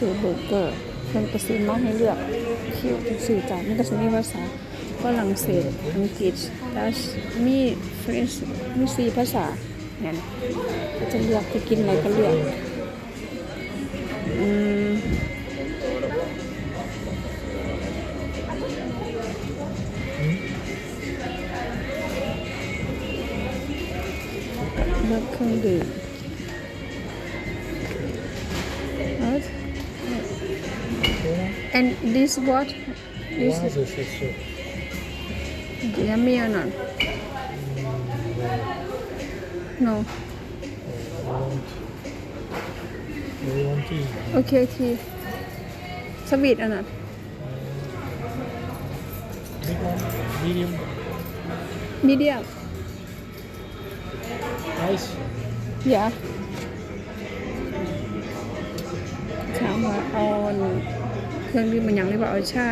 ซื้อเบอร์เกอร์เพิ่นก็ซื้อมาให้เลือกคิวจังซี่จ้ะมันก็สิมีภาษาฝรั่งเศสอังกฤษดัชมีฟรนช์มีสี่ภาษาเนี่ยนะก็จะเลือกจะกินอะไรก็เลือกอืมเลือกเครื่องดื่ม And this what? This is Oasis is so. yummy or not? No. I want, I want tea. Okay, tea. Sweet or not? Big one, medium, Medium. ice. Yeah. ถามว่าเอา เครื่องดื่มมันยังหรือว่าเอาชา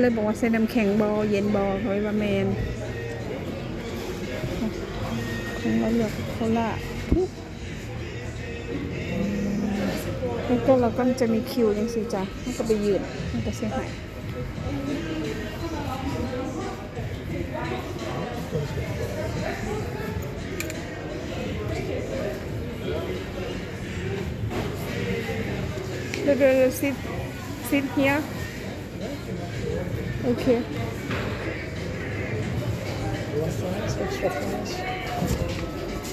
เลยบอกว่าใส่น้ำแข็งบอเย็นบอเขาไว้ว่าแมนของเราเลือกโคลาแล้วก็เราก็จะมีคิวยังสิจ้ะมันก็ไปยืนมันก็เสียหายเดี๋ยวเดี๋ยวซิ sit here? Okay.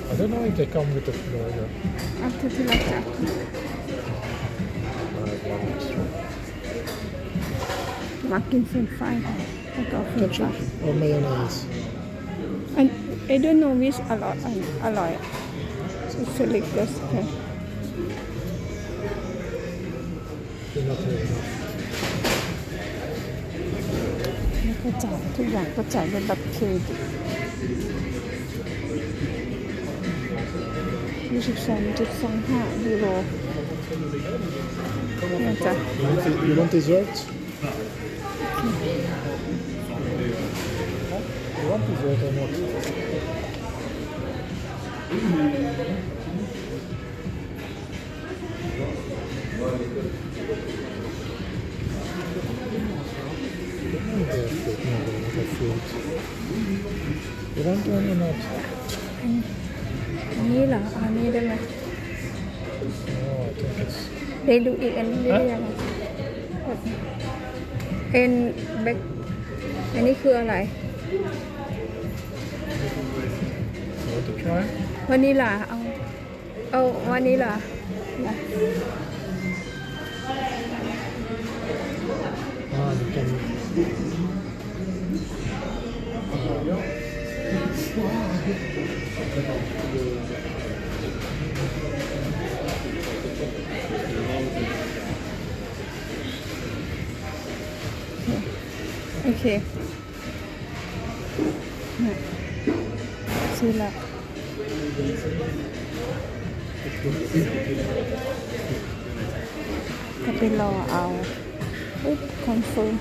I don't know if they come with the floor. Yeah. After the like that. And fine. Ketchup or mayonnaise? And I don't know which alloy. alloy. So select this. Okay. You're not very enough. แล้วก็จ่ายทุกอย่างก็จ่ายเป็นบัตรเครดิตยี่สิบสองจุดสองห้ายูโรนะจ๊ะ You want, the- you want dessert? You want dessert or not? No, they're not a fruit. You want one or not? อันนี้เหรออันนี้ได้ไหม No, I think it's ได้ดูอีกอันนี้ได้ยังไงเอ็นแบกอันนี้คืออะไร you want to try? วานิลาเอา เอาวานิลานะ Ah, you can. โอเคนี่ซื้อละก็ไปรอเอาอุ๊บคอนเฟิร์ม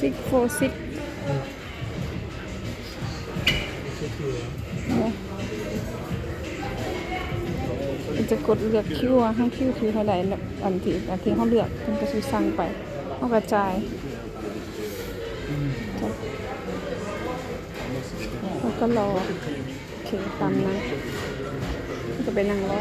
ซิกโฟซิกเนี่ยมันจะกดเลือกคิวอะห้างคิวคือเท่าไหร่อันที่อันที่เขาเลือกมันก็คือสั่งไปเขากระจายแล้วก็รอโอเคตามนั้นก็ไปนั่งรอ